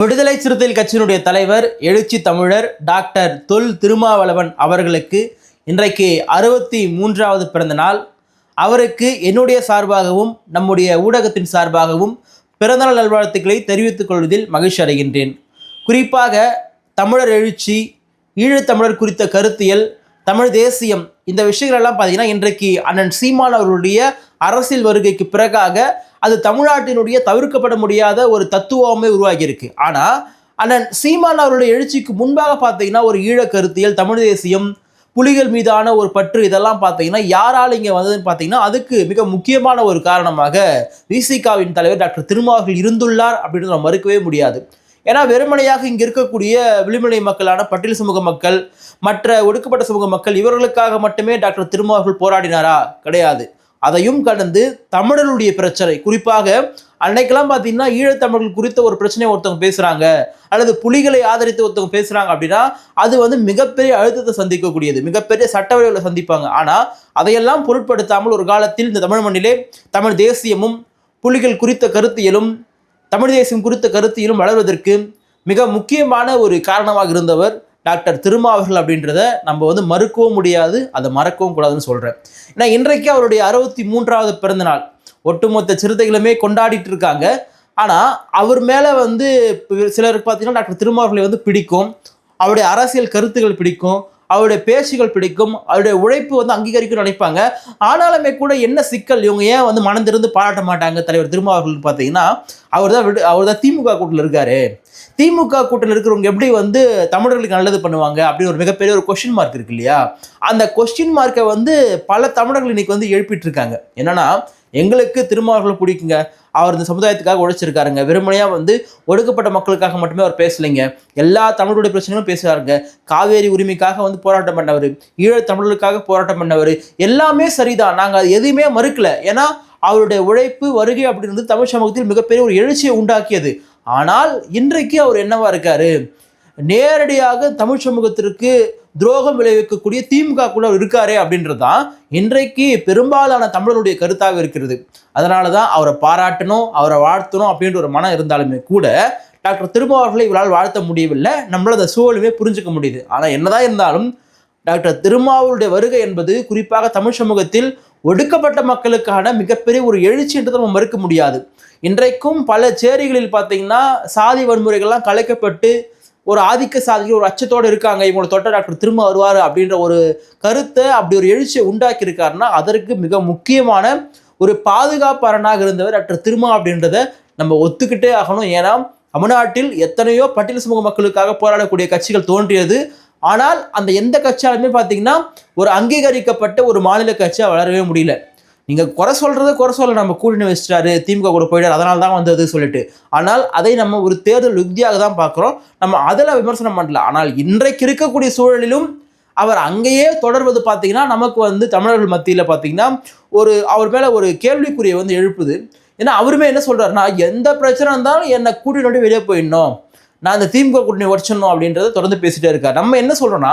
விடுதலை சிறுத்தைகள் கட்சியினுடைய தலைவர் எழுச்சி தமிழர் டாக்டர் தொல் திருமாவளவன் அவர்களுக்கு இன்றைக்கு அறுபத்தி மூன்றாவது பிறந்த நாள். அவருக்கு என்னுடைய சார்பாகவும் நம்முடைய ஊடகத்தின் சார்பாகவும் பிறந்தநாள் நல்வாழ்த்துக்களை தெரிவித்துக் கொள்வதில் மகிழ்ச்சி அடைகின்றேன். குறிப்பாக தமிழர் எழுச்சி ஈழத்தமிழர் குறித்த கருத்தியல் தமிழ் தேசியம் இந்த விஷயங்கள் எல்லாம் பார்த்தீங்கன்னா இன்றைக்கு அண்ணன் சீமான் அவர்களுடைய அரசியல் வருகைக்கு பிறகாக அது தமிழ்நாட்டினுடைய தவிர்க்கப்பட முடியாத ஒரு தத்துவமே உருவாகியிருக்கு. ஆனால் அண்ணன் சீமான் அவருடைய எழுச்சிக்கு முன்பாக பார்த்தீங்கன்னா ஒரு ஈழ கருத்தியல் தமிழ் தேசியம் புலிகள் மீதான ஒரு பற்று இதெல்லாம் பார்த்தீங்கன்னா யாரால் இங்கே வந்ததுன்னு பார்த்தீங்கன்னா அதுக்கு மிக முக்கியமான ஒரு காரணமாக விசிகாவின் தலைவர் டாக்டர் திருமாவர்கள் இருந்துள்ளார் அப்படின்னு நம்ம மறுக்கவே முடியாது. ஏன்னா வெறுமனையாக இங்கே இருக்கக்கூடிய விளிமலை மக்களான பட்டியல் சமூக மக்கள் மற்ற ஒடுக்கப்பட்ட சமூக மக்கள் இவர்களுக்காக மட்டுமே டாக்டர் திருமாவர்கள் போராடினாரா? கிடையாது. அதையும் கடந்து தமிழர்களுடைய பிரச்சனை. குறிப்பாக அன்னைக்கெல்லாம் பார்த்தீங்கன்னா ஈழத்தமிழர்கள் குறித்த ஒரு பிரச்சனையை ஒருத்தவங்க பேசுகிறாங்க அல்லது புலிகளை ஆதரித்து ஒருத்தவங்க பேசுகிறாங்க அப்படின்னா அது வந்து மிகப்பெரிய அழுத்தத்தை சந்திக்கக்கூடியது. மிகப்பெரிய சட்ட சந்திப்பாங்க. ஆனால் அதையெல்லாம் பொருட்படுத்தாமல் ஒரு காலத்தில் இந்த தமிழ் மண்ணிலே தமிழ் தேசியமும் புலிகள் குறித்த கருத்தியலும் தமிழ் தேசியம் குறித்த கருத்தியலும் வளர்வதற்கு மிக முக்கியமான ஒரு காரணமாக இருந்தவர் டாக்டர் திருமாவர்கள் அப்படின்றத நம்ம வந்து மறுக்கவும் முடியாது அதை மறக்கவும் கூடாதுன்னு சொல்கிறேன் ஏன்னா இன்றைக்கு அவருடைய அறுபத்தி மூன்றாவது பிறந்தநாள். ஒட்டுமொத்த சிறுத்தைகளுமே கொண்டாடிட்டு இருக்காங்க. ஆனால் அவர் மேலே வந்து சிலருக்கு பார்த்தீங்கன்னா டாக்டர் திருமாவர்களை வந்து பிடிக்கும். அவருடைய அரசியல் கருத்துக்கள் பிடிக்கும். அவருடைய பேச்சுகள் பிடிக்கும் அவருடைய உழைப்பு வந்து அங்கீகரிக்கணும்னு நினைப்பாங்க. ஆனாலுமே கூட என்ன சிக்கல்? இவங்க ஏன் வந்து மனந்திருந்து பாராட்ட மாட்டாங்க? தலைவர் திருமாவர்கள் பார்த்தீங்கன்னா அவர் தான் விடு அவர் தான் திமுக கூட்டில் இருக்காரு. திமுக கூட்டத்தில் இருக்கிறவங்க எப்படி வந்து தமிழர்களுக்கு நல்லது பண்ணுவாங்க? அப்படின்னு ஒரு மிகப்பெரிய ஒரு கொஸ்டின் மார்க் இருக்கு இல்லையா? அந்த கொஸ்டின் மார்க்கை வந்து பல தமிழர்கள் இன்னைக்கு வந்து எழுப்பிட்டு இருக்காங்க. என்னன்னா எங்களுக்கு திருமாவர்களை பிடிக்குங்க. அவர் இந்த சமுதாயத்துக்காக உழைச்சிருக்காருங்க. வெறுமனையாக வந்து ஒடுக்கப்பட்ட மக்களுக்காக மட்டுமே அவர் பேசலைங்க. எல்லா தமிழருடைய பிரச்சனைகளும் பேசுகிறாருங்க காவேரி உரிமைக்காக வந்து போராட்டம் பண்ணவர் ஈழத் தமிழர்களுக்காக போராட்டம் பண்ணவர் எல்லாமே சரிதான். நாங்கள் அது எதுவுமே மறுக்கல. ஏன்னா அவருடைய உழைப்பு வருகை அப்படின்றது தமிழ் சமூகத்தில் மிகப்பெரிய ஒரு எழுச்சியை உண்டாக்கியது. ஆனால் இன்றைக்கு அவர் என்னவா இருக்காரு? நேரடியாக தமிழ் சமூகத்திற்கு துரோகம் விளைவிக்கக்கூடிய திமுக கூட இருக்காரே அப்படின்றது தான் இன்றைக்கு பெரும்பாலான தமிழருடைய கருத்தாக இருக்கிறது. அதனால தான் அவரை பாராட்டணும் அவரை வாழ்த்தணும் அப்படின்ற ஒரு மனம் இருந்தாலுமே கூட டாக்டர் திருமாவர்களை இவரால் வாழ்த்த முடியவில்லை. நம்மளால் அந்த சூழலுமே புரிஞ்சுக்க முடியுது. ஆனால் என்னதான் இருந்தாலும் டாக்டர் திருமாவளுடைய வருகை என்பது குறிப்பாக தமிழ் சமூகத்தில் ஒடுக்கப்பட்ட மக்களுக்கான மிகப்பெரிய ஒரு எழுச்சி என்று நம்ம மறுக்க முடியாது. இன்றைக்கும் பல சேரிகளில் பார்த்தீங்கன்னா சாதி வன்முறைகள்லாம் கலைக்கப்பட்டு ஒரு ஆதிக்க சாதிக்க ஒரு அச்சத்தோடு இருக்காங்க இவங்களை தொட்ட டாக்டர் திரும்ப வருவார் அப்படின்ற ஒரு கருத்தை அப்படி ஒரு எழுச்சியை உண்டாக்கியிருக்காருன்னா அதற்கு மிக முக்கியமான ஒரு பாதுகாப்பரனாக இருந்தவர் டாக்டர் திருமா அப்படின்றத நம்ம ஒத்துக்கிட்டே ஆகணும். ஏன்னா தமிழ்நாட்டில் எத்தனையோ பட்டியல் சமூக மக்களுக்காக போராடக்கூடிய கட்சிகள் தோன்றியது. ஆனால் அந்த எந்த கட்சியாலுமே பார்த்தீங்கன்னா ஒரு அங்கீகரிக்கப்பட்ட ஒரு மாநில கட்சியாக வளரவே முடியல. நீங்கள் குறை சொல்கிறத குறை சொல்ல நம்ம கூட்டணி வச்சிட்டாரு திமுக கூட போயிட்டார் அதனால தான் வந்தது சொல்லிட்டு. ஆனால் அதை நம்ம ஒரு தேர்தல் யுக்தியாக தான் பார்க்குறோம். நம்ம அதில் விமர்சனம் பண்ணல. ஆனால் இன்றைக்கு இருக்கக்கூடிய சூழலிலும் அவர் அங்கேயே தொடர்வது பார்த்தீங்கன்னா நமக்கு வந்து தமிழர்கள் மத்தியில் பார்த்தீங்கன்னா ஒரு அவர் மேலே ஒரு கேள்விக்குறியை வந்து எழுப்புது. ஏன்னா அவருமே என்ன சொல்கிறாருன்னா எந்த பிரச்சனை இருந்தாலும் என்னை கூட்டினோட வெளியே போயிடணும். நான் அந்த திமுக கூட்டணி உடச்சிடணும் அப்படின்றத தொடர்ந்து பேசிட்டே இருக்கார். நம்ம என்ன சொல்கிறோன்னா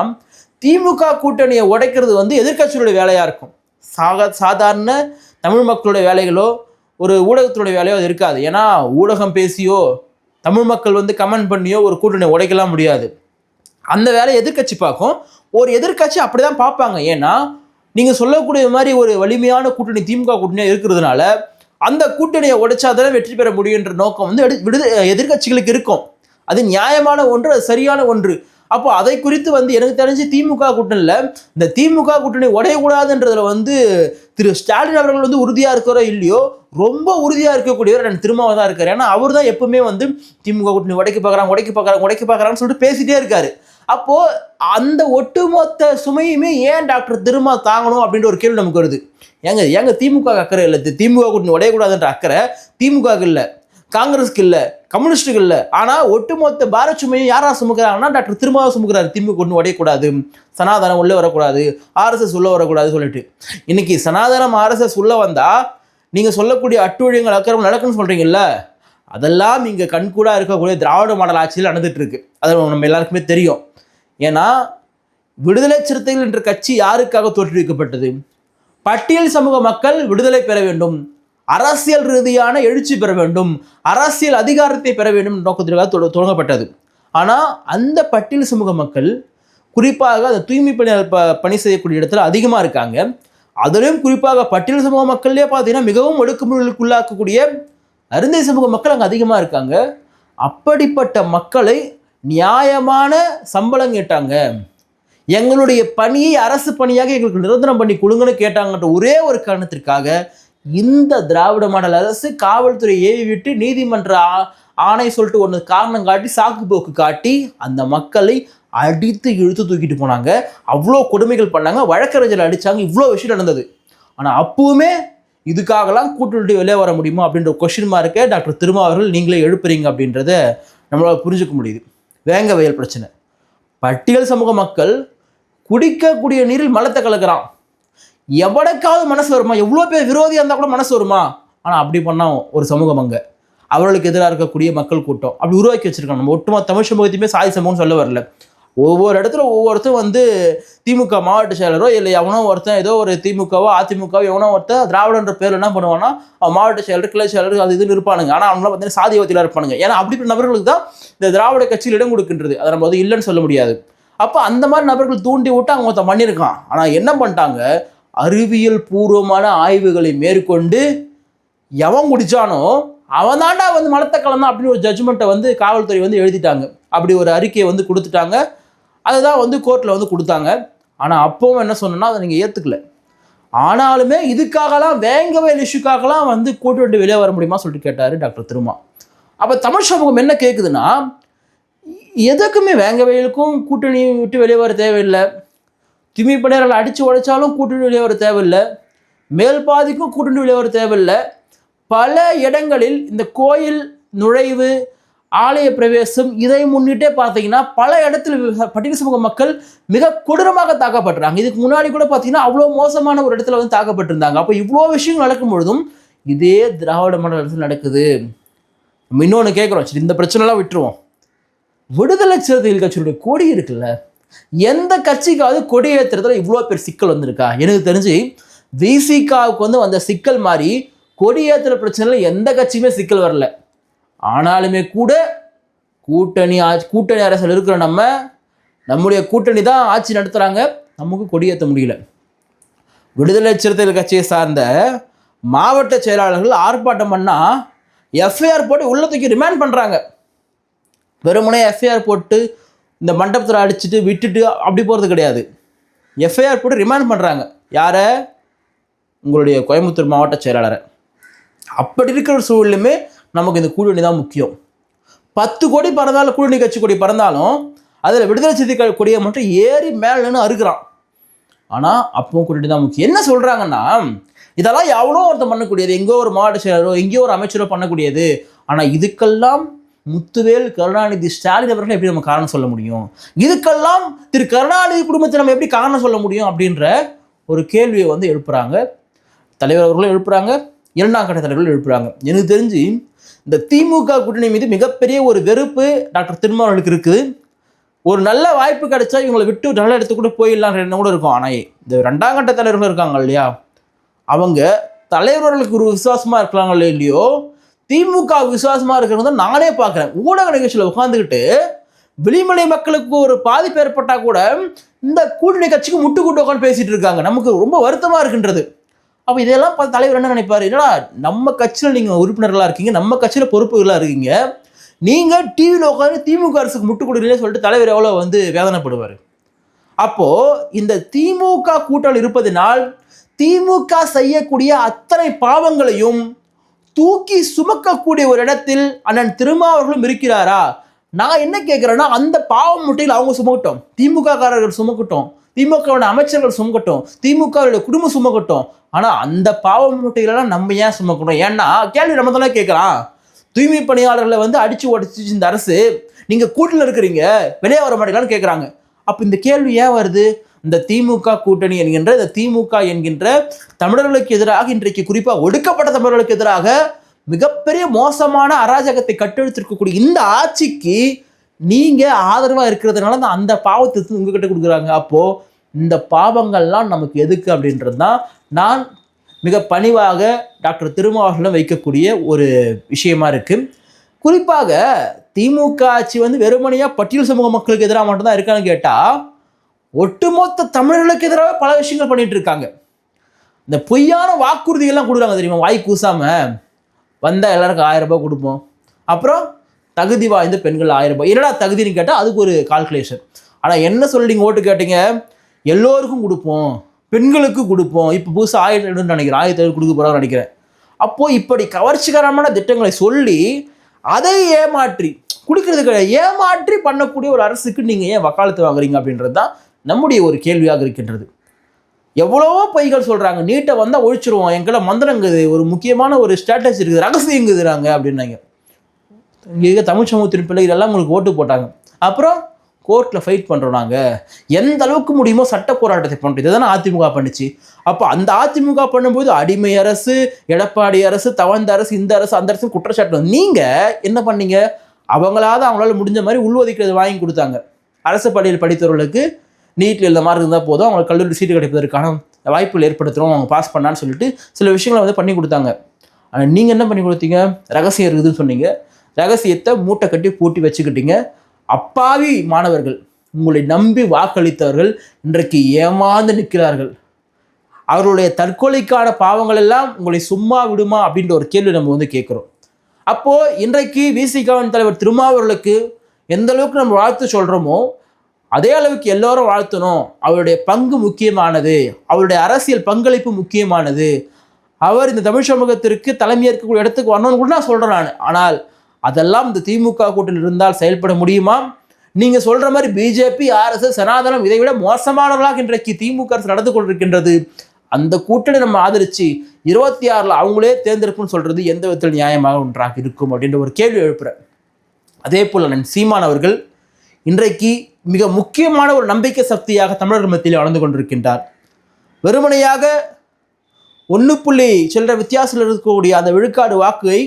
திமுக கூட்டணியை உடைக்கிறது வந்து எதிர்க்கட்சிகளுடைய வேலையாக இருக்கும். சாக சாதாரண தமிழ் மக்களுடைய வேலைகளோ ஒரு ஊடகத்தினுடைய வேலையோ அது இருக்காது. ஏன்னா ஊடகம் பேசியோ தமிழ் மக்கள் வந்து கமெண்ட் பண்ணியோ ஒரு கூட்டணி உடைக்கலாம் முடியாது. அந்த வேலையை எதிர்க்கட்சி பார்க்கும். ஒரு எதிர்க்கட்சி அப்படி தான் பார்ப்பாங்க. ஏன்னா நீங்கள் சொல்லக்கூடிய மாதிரி ஒரு வலிமையான கூட்டணி திமுக கூட்டணியாக இருக்கிறதுனால அந்த கூட்டணியை உடைச்சாதானே வெற்றி பெற முடியுன்ற நோக்கம் வந்து எடு- விடுத எதிர்க்கட்சிகளுக்கு இருக்கும். அது நியாயமான ஒன்று அது சரியான ஒன்று. அப்போ அதை குறித்து வந்து எனக்கு தெரிஞ்சு திமுக கூட்டணியில் இந்த திமுக கூட்டணி உடையக்கூடாதுன்றதுல வந்து திரு ஸ்டாலின் அவர்கள் வந்து உறுதியாக இருக்கிறோ இல்லையோ ரொம்ப உறுதியாக இருக்கக்கூடியவர் நான் திருமாவை தான் இருக்கார். ஏன்னா அவர் தான் எப்பவுமே வந்து திமுக கூட்டணி உடைக்க பார்க்குறாங்க உடைக்க பார்க்குறாங்க உடைக்க பார்க்குறாங்கன்னு சொல்லிட்டு பேசிட்டே இருக்காரு. அப்போது அந்த ஒட்டுமொத்த சுமையுமே ஏன் டாக்டர் திருமா தாங்கணும் அப்படின்ற ஒரு கேள்வி நமக்கு வருது. ஏங்க ஏங்க திமுக அக்கறை இல்லை? திமுக கூட்டணி உடையக்கூடாதுன்ற அக்கறை திமுக இல்லை. காங்கிரஸ்க்கு இல்லை கம்யூனிஸ்டுக்கு இல்லை. ஆனால் ஒட்டுமொத்த பாரத் சுமையும் யாரா சுமக்கிறாங்கன்னா டாக்டர் திருமாவை சுமக்கிறாரு. திரும்பி கொண்டு உடையக்கூடாது சனாதனம் உள்ளே வரக்கூடாது. ஆர்எஸ்எஸ் உள்ளே வரக்கூடாது சொல்லிட்டு. இன்னைக்கு சனாதனம் ஆர்எஸ்எஸ் உள்ளே வந்தால் நீங்கள் சொல்லக்கூடிய அட்டுழியங்கள் அக்கிரமம் நடக்குன்னு சொல்கிறீங்கல்ல அதெல்லாம் இங்கே கண்கூடாக இருக்கக்கூடிய திராவிட மாடல் ஆட்சியில் நடந்துகிட்ருக்கு அது நம்ம எல்லாருக்குமே தெரியும். ஏன்னா விடுதலை சிறுத்தைகள் என்ற கட்சி யாருக்காக தோற்றுவிக்கப்பட்டது? பட்டியல் சமூக மக்கள் விடுதலை பெற வேண்டும். அரசியல் ரீதியான எழுச்சி பெற வேண்டும். அரசியல் அதிகாரத்தை பெற வேண்டும் நோக்கத்திற்காக தொட- தொடங்கப்பட்டது. ஆனால் அந்த பட்டியல் சமூக மக்கள் குறிப்பாக அந்த தூய்மை பணி ப பணி செய்யக்கூடிய இடத்துல அதிகமாக இருக்காங்க. அதிலும் குறிப்பாக பட்டியல் சமூக மக்கள்லேயே பார்த்தீங்கன்னா மிகவும் ஒடுக்குமுறைகளுக்குள்ளாக்கக்கூடிய அருந்தை சமூக மக்கள் அங்கே அதிகமாக இருக்காங்க. அப்படிப்பட்ட மக்களை நியாயமான சம்பளம் கேட்டாங்க. எங்களுடைய பணியை அரசு பணியாக எங்களுக்கு நிரந்தரம் பண்ணி கொடுங்கன்னு கேட்டாங்கன்ற ஒரே ஒரு காரணத்திற்காக இந்த திராவிட மாடல் அரசு காவல்துறை ஏவி விட்டு நீதிமன்ற ஆ- ஆணை சொல்லிட்டு ஒன்று காரணம் காட்டி சாக்கு போக்கு காட்டி அந்த மக்களை அடித்து இழுத்து தூக்கிட்டு போனாங்க. அவ்வளோ கொடுமைகள் பண்ணாங்க. வழக்கறிஞர் அடித்தாங்க இவ்வளோ விஷயம் நடந்தது. ஆனால் அப்பவுமே இதுக்காகலாம் கூட்டு வெளியே வர முடியுமா அப்படின்ற கொஷின் மார்க்கே டாக்டர் திருமாவர்கள் நீங்களே எழுப்புறீங்க அப்படின்றத நம்மளால் புரிஞ்சுக்க முடியுது. வேங்க வயல் பிரச்சனை. பட்டியல் சமூக மக்கள் குடிக்கக்கூடிய நீரில் மலத்தை கலக்கிறான். எவனுக்காவது மனசு வருமா? எவ்வளோ பேர் விரோதியாக இருந்தால் கூட மனசு வருமா? ஆனால் அப்படி பண்ணால் ஒரு சமூகம் அங்கே. அவர்களுக்கு எதிராக இருக்கக்கூடிய மக்கள் கூட்டம். அப்படி உருவாக்கி வச்சுருக்காங்க. நம்ம ஒட்டுமொத்த தமிழ் சமூகத்தையுமே சாதி சமூகம்னு சொல்ல வரல. ஒவ்வொரு இடத்துல ஒவ்வொருத்தரும் வந்து திமுக மாவட்ட செயலரோ இல்லை எவனோ ஒருத்தன் ஏதோ ஒரு திமுகவோ அதிமுகவோ எவனோ ஒருத்தன் திராவிடன்ற பேர் என்ன பண்ணுவான்னா அவன் மாவட்ட செயலர் கிளை செயலர் அது இதுன்னு இருப்பானுங்க. ஆனால் அவங்களாம் பார்த்தீங்கன்னா சாதியவத்திலாம் இருப்பானுங்க. ஏன்னா அப்படிப்பட்ட நபர்களுக்கு தான் இந்த திராவிட கட்சியில் இடம் கொடுக்கின்றது. அதை நம்ம வந்து இல்லைன்னு சொல்ல முடியாது. அப்போ அந்த மாதிரி நபர்கள் தூண்டி விட்டு அவங்க ஒருத்தன் பண்ணியிருக்கான். ஆனால் என்ன பண்ணிட்டாங்க? அறிவியல் பூர்வமான ஆய்வுகளை மேற்கொண்டு எவன் குடித்தானோ அவன் தாண்டா வந்து மலத்தை கலந்தான் அப்படின்னு ஒரு ஜட்ஜ்மெண்ட்டை வந்து காவல்துறை வந்து எழுதிட்டாங்க. அப்படி ஒரு அறிக்கையை வந்து கொடுத்துட்டாங்க. அதுதான் வந்து கோர்ட்டில் வந்து கொடுத்தாங்க. ஆனால் அப்போவும் என்ன சொன்னோன்னா அதை நீங்கள் ஏற்றுக்கல ஆனாலுமே இதுக்காகலாம் வேங்கவேல் இஷ்யூக்காகலாம் வந்து கூட்டு விட்டு வெளியே வர முடியுமா சொல்லிட்டு கேட்டார் டாக்டர் திருமா. அப்போ தமிழ் சமூகம் என்ன கேட்குதுன்னா எதுக்குமே வேங்கவேலுக்கும் கூட்டணி விட்டு வெளியே வர தேவையில்லை. திமி பணியாளர்களை அடித்து உடைச்சாலும் கூட்டணி வெளியே தேவையில்லை. மேல் பாதிக்கும் கூட்டணி வெளியே தேவையில்லை. பல இடங்களில் இந்த கோயில் நுழைவு ஆலய பிரவேசம் இதை முன்னிட்டே பார்த்தீங்கன்னா பல இடத்துல வி- பட்டியல் சமூக மக்கள் மிக கொடூரமாக தாக்கப்படுறாங்க இதுக்கு முன்னாடி கூட பார்த்தீங்கன்னா அவ்வளோ மோசமான ஒரு இடத்துல வந்து தாக்கப்பட்டிருந்தாங்க. அப்போ இவ்வளோ விஷயங்கள் நடக்கும் பொழுதும் இதே திராவிட மண்டலத்தில் நடக்குது. நம்ம இன்னொன்று கேட்குறோம். சரி இந்த பிரச்சனைலாம் விட்டுருவோம். விடுதலை சிறுத்தைகள் கட்சியுடைய கொடி இருக்குல்ல? எந்த கட்சிக்காவது கொடியேற்றுறதுல இவ்வளோ பேர் சிக்கல் வந்திருக்கா? எனக்கு தெரிஞ்சு விசிகாவுக்கு வந்து வந்த சிக்கல் மாதிரி கொடியேற்றுற பிரச்சனையில் எந்த கட்சியுமே சிக்கல் வரல. ஆனாலுமே கூட கூட்டணி ஆட்சி கூட்டணி அரசில் இருக்கிற நம்ம நம்முடைய கூட்டணி தான் ஆட்சி நடத்துகிறாங்க நமக்கு கொடியேற்ற முடியல. விடுதலை சிறுத்தைகள் கட்சியை சார்ந்த மாவட்ட செயலாளர்கள் ஆர்ப்பாட்டம் பண்ணால் எஃப்ஐஆர் போட்டு உள்ள தூக்கி ரிமாண்ட் பண்ணுறாங்க வெறுமனே எஃப்ஐஆர் போட்டு இந்த மண்டபத்தில் அடிச்சுட்டு விட்டுட்டு அப்படி போகிறது கிடையாது. எஃப்ஐஆர் போட்டு ரிமாண்ட் பண்ணுறாங்க யாரை? உங்களுடைய கோயம்புத்தூர் மாவட்ட செயலாளரை. அப்படி இருக்கிற சூழலுமே நமக்கு இந்த கூட்டணி தான் முக்கியம். பத்து கோடி பறந்தாலும் கூட்டணி கட்சி கொடி பறந்தாலும் அதில் விடுதலை சிறுத்தைகள் கொடியை மட்டும் ஏறி மேலே நின்று அறுக்கிறான். ஆனால் அப்பவும் கூட்டணி தான் முக்கியம். என்ன சொல்கிறாங்கன்னா இதெல்லாம் எவ்வளோ ஒருத்தன் பண்ணக்கூடியது? எங்கோ ஒரு மாவட்ட செயலரோ எங்கேயோ ஒரு அமைச்சரோ பண்ணக்கூடியது. ஆனால் இதுக்கெல்லாம் முத்துவேல் கருணாநிதி ஸ்டாலின் அவர்களை எப்படி நம்ம காரணம் சொல்ல முடியும்? இதுக்கெல்லாம் திரு கருணாநிதி குடும்பத்தை நம்ம எப்படி காரணம் சொல்ல முடியும் அப்படின்ற ஒரு கேள்வியை வந்து எழுப்புறாங்க. தலைவர் அவர்களும் எழுப்புறாங்க இரண்டாம் கட்ட தலைவர்களும் எழுப்புறாங்க. எனக்கு தெரிஞ்சு இந்த திமுக கூட்டணி மீது மிகப்பெரிய ஒரு வெறுப்பு டாக்டர் திருமாவளவனுக்கு இருக்குது. ஒரு நல்ல வாய்ப்பு கிடைச்சா இவங்களை விட்டு நல்ல இடத்துக்கு கூட போயிடலான்ற எண்ணம் கூட இருக்கும். ஆனால் இந்த ரெண்டாம் கட்ட தலைவர்கள் இருக்காங்க இல்லையா? அவங்க தலைவர்களுக்கு ஒரு விசுவாசமாக இருக்கிறாங்களே இல்லையோ திமுக விசுவாசமாக இருக்கிறவங்க தான் நானே பார்க்குறேன். ஊடக நிகழ்ச்சியில் உட்காந்துக்கிட்டு வெளிமலை மக்களுக்கு ஒரு பாதிப்பு ஏற்பட்டால் கூட இந்த கூட்டணி கட்சிக்கு முட்டு கூட்டு உட்காந்து பேசிட்டு இருக்காங்க. நமக்கு ரொம்ப வருத்தமாக இருக்கின்றது. அப்போ இதெல்லாம் பார்த்து தலைவர் என்ன நினைப்பாரு? என்னடா நம்ம கட்சியில் நீங்கள் உறுப்பினர்களாக இருக்கீங்க நம்ம கட்சியில் பொறுப்புகளாக இருக்கீங்க. நீங்கள் டிவியில் உட்காந்து திமுக அரசுக்கு முட்டு கொடுக்குறீங்களே சொல்லிட்டு தலைவர் எவ்வளோ வந்து வேதனைப்படுவார்? அப்போது இந்த திமுக கூட்டல் இருப்பதினால் திமுக செய்யக்கூடிய அத்தனை பாவங்களையும் தூக்கி சுமக்கக்கூடிய ஒரு இடத்தில் அண்ணன் திருமாவர்களும் இருக்கிறாரா? நான் என்ன கேட்குறேன்னா அந்த பாவம் முட்டையில் அவங்க சுமக்கட்டும். திமுக காரர்கள் சுமக்கட்டும். திமுகவோட அமைச்சர்கள் சுமக்கட்டும். திமுகவுடைய குடும்பம் சுமக்கட்டும். ஆனால் அந்த பாவம் முட்டைகளெல்லாம் நம்ம ஏன் சுமக்கணும்? ஏன்னா கேள்வி நம்ம தானே கேட்குறான் தூய்மை பணியாளர்களை வந்து அடிச்சு உடச்சி இந்த அரசு. நீங்கள் கூட்டில் இருக்கிறீங்க. வெளியே வர மாட்டீங்களான்னு கேட்குறாங்க அப்போ இந்த கேள்வி ஏன் வருது? இந்த திமுக கூட்டணி என்கின்ற இந்த திமுக என்கின்ற தமிழர்களுக்கு எதிராக இன்றைக்கு குறிப்பாக ஒடுக்கப்பட்ட தமிழர்களுக்கு எதிராக மிகப்பெரிய மோசமான அராஜகத்தை கட்டெழுத்திருக்கக்கூடிய இந்த ஆட்சிக்கு நீங்கள் ஆதரவாக இருக்கிறதுனால தான் அந்த பாவத்தை உங்ககிட்ட கொடுக்குறாங்க. அப்போது இந்த பாவங்கள்லாம் நமக்கு எதுக்கு அப்படின்றது தான் நான் மிக பணிவாக டாக்டர் திருமாவளவன் வைக்கக்கூடிய ஒரு விஷயமா இருக்கு. குறிப்பாக திமுக ஆட்சி வந்து வெறுமனையாக பட்டியல் சமூக மக்களுக்கு எதிராக மட்டும்தான் இருக்கான்னு கேட்டால் ஒட்டுமொத்த தமிழர்களுக்கு எதிராக பல விஷயங்கள் பண்ணிட்டு இருக்காங்க இந்த பொய்யான வாக்குறுதிகள்லாம் கொடுக்குறாங்க தெரியுமா? வாய் கூசாம. வந்தால் எல்லாருக்கும் ஆயிரம் ரூபாய் கொடுப்போம். அப்புறம் தகுதி வாய்ந்த பெண்கள் ஆயிரம் ரூபாய். என்னடா தகுதின்னு கேட்டால் அதுக்கு ஒரு கால்குலேஷன் ஆனால் என்ன சொல்லி நீங்கள் ஓட்டு கேட்டீங்க. எல்லோருக்கும் கொடுப்போம். பெண்களுக்கு கொடுப்போம். இப்போ புதுசாக ஆயிரத்தி நினைக்கிறேன். ஆயிரத்தி ஐநூறு கொடுக்க போகிறாங்க நினைக்கிறேன். அப்போது இப்படி கவர்ச்சிகரமான திட்டங்களை சொல்லி அதை ஏமாற்றி கொடுக்கறது கிடையாது ஏமாற்றி பண்ணக்கூடிய ஒரு அரசுக்கு நீங்கள் ஏன் வக்காலத்து வாங்குறீங்க அப்படின்றது தான் நம்முடைய ஒரு கேள்வியாக இருக்கின்றது. எவ்வளவோ பைகள் சொல்கிறாங்க நீட்டை வந்தால் ஒழிச்சிருவோம் எங்களை மந்திரங்குது ஒரு முக்கியமான ஒரு ஸ்ட்ராட்டஜி இருக்குது ரகசியங்குதுறாங்க அப்படின்னாங்க. இங்கே இருக்க தமிழ் சமூகத்தின் பிள்ளைகள் எல்லாம் உங்களுக்கு ஓட்டு போட்டாங்க. அப்புறம் கோர்ட்டில் ஃபைட் பண்ணுறோம் நாங்கள் எந்த அளவுக்கு முடியுமோ சட்ட போராட்டத்தை பண்ணுறது இதை தானே அதிமுக பண்ணுச்சு. அப்போ அந்த அதிமுக பண்ணும்போது அடிமை அரசு எடப்பாடி அரசு தவந்த அரசு இந்த அரசு அந்த அரசு குற்றச்சாட்டு நீங்கள் என்ன பண்ணீங்க? அவங்களாவது அவங்களால முடிஞ்ச மாதிரி உள்ஒதுக்கீடு வாங்கி கொடுத்தாங்க. அரசு பள்ளியில் படித்தவர்களுக்கு நீட்டில் இந்த மார்க் இருந்தால் போதும் அவங்களுக்கு கல்லூரி சீட்டு கிடைப்பதற்கான வாய்ப்புகள் ஏற்படுத்துகிறோம் அவங்க பாஸ் பண்ணான்னு சொல்லிட்டு சில விஷயங்களை வந்து பண்ணி கொடுத்தாங்க. ஆனால் நீங்கள் என்ன பண்ணி கொடுத்தீங்க? ரகசியம் இருக்குதுன்னு சொன்னீங்க. ரகசியத்தை மூட்டை கட்டி பூட்டி வச்சுக்கிட்டீங்க. அப்பாவி மாணவர்கள் உங்களை நம்பி வாக்களித்தவர்கள் இன்றைக்கு ஏமாந்து நிற்கிறார்கள். அவர்களுடைய தற்கொலைக்கான பாவங்கள் எல்லாம் உங்களை சும்மா விடுமா அப்படின்ற ஒரு கேள்வி நம்ம வந்து கேட்குறோம். அப்போது இன்றைக்கு விசிகாவின் தலைவர் திருமாவர்களுக்கு எந்த அளவுக்கு நம்ம வாழ்த்து சொல்கிறோமோ அதே அளவுக்கு எல்லோரும் வாழ்த்தணும். அவருடைய பங்கு முக்கியமானது. அவருடைய அரசியல் பங்களிப்பு முக்கியமானது. அவர் இந்த தமிழ் சமூகத்திற்கு தலைமையேற்கக்கூடிய இடத்துக்கு வரணும்னு கூட நான் சொல்கிறேன் நான். ஆனால் அதெல்லாம் இந்த திமுக கூட்டில் இருந்தால் செயல்பட முடியுமா? நீங்கள் சொல்கிற மாதிரி பிஜேபி ஆர்எஸ்எஸ் சனாதனம் இதை விட மோசமானவர்களாக இன்றைக்கு திமுக அரசு நடந்து கொண்டிருக்கின்றது. அந்த கூட்டணி நம்ம ஆதரித்து இருபத்தி ஆறில் அவங்களே தேர்ந்தெடுப்புன்னு சொல்கிறது எந்த விதத்தில் நியாயமாக ஒன்றாக இருக்கும் அப்படின்ற ஒரு கேள்வி எழுப்புகிறேன் அதே போல் நான் சீமான் அவர்கள் இன்றைக்கு மிக முக்கியமான ஒரு நம்பிக்கை சக்தியாக தமிழர் மத்தியில் வளர்ந்து கொண்டிருக்கின்றார். வெறுமனையாக ஒன்று புள்ளி சில்லற வித்தியாசத்தில் இருக்கக்கூடிய அந்த விழுக்காடு வாக்கை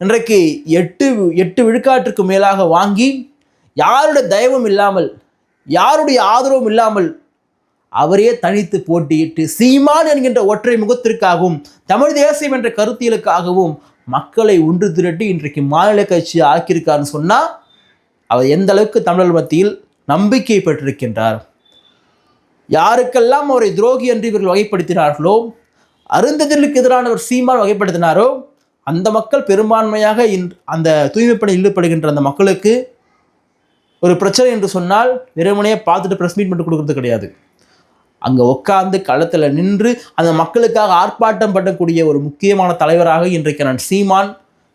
இன்றைக்கு எட்டு எட்டு விழுக்காட்டுக்கு மேலாக வாங்கி யாருடைய தயவும் இல்லாமல் யாருடைய ஆதரவும் இல்லாமல் அவரே தனித்து போட்டியிட்டு சீமான் என்கின்ற ஒற்றை முகத்திற்காகவும் தமிழ் தேசியம் என்ற கருத்தியலுக்காகவும் மக்களை ஒன்று திரட்டி இன்றைக்கு மாநில கட்சி ஆக்கியிருக்காருன்னு சொன்னால் அவர் எந்த அளவுக்கு தமிழர் மத்தியில் நம்பிக்கை பெற்றிருக்கின்றார். யாருக்கெல்லாம் அவரை துரோகி என்று இவர்கள் வகைப்படுத்தினார்களோ அருந்ததிலுக்கு எதிரானவர் சீமான் வகைப்படுத்தினாரோ அந்த மக்கள் பெரும்பான்மையாக இன் அந்த தூய்மைப்பணி ஈடுபடுகின்ற அந்த மக்களுக்கு ஒரு பிரச்சனை என்று சொன்னால் வெறுமனையே பார்த்துட்டு ப்ரெஸ் மீட் பண்ணி கொடுக்கறது கிடையாது. அங்கே உட்கார்ந்து களத்தில் நின்று அந்த மக்களுக்காக ஆர்ப்பாட்டம் பண்ணக்கூடிய ஒரு முக்கியமான தலைவராக இன்றைக்கு நான் சீமான்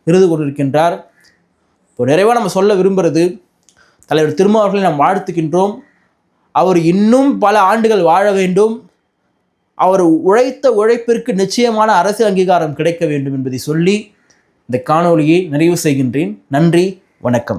இருந்து கொண்டிருக்கின்றார். இப்போ நிறைவாக நம்ம சொல்ல விரும்புகிறது தலைவர் திருமாவர்களை நாம் வாழ்த்துக்கின்றோம் அவர் இன்னும் பல ஆண்டுகள் வாழ வேண்டும். அவர் உழைத்த உழைப்பிற்கு நிச்சயமான அரசியல் அங்கீகாரம் கிடைக்க வேண்டும் என்பதை சொல்லி இந்த காணொளியை நிறைவு செய்கின்றேன். நன்றி வணக்கம்.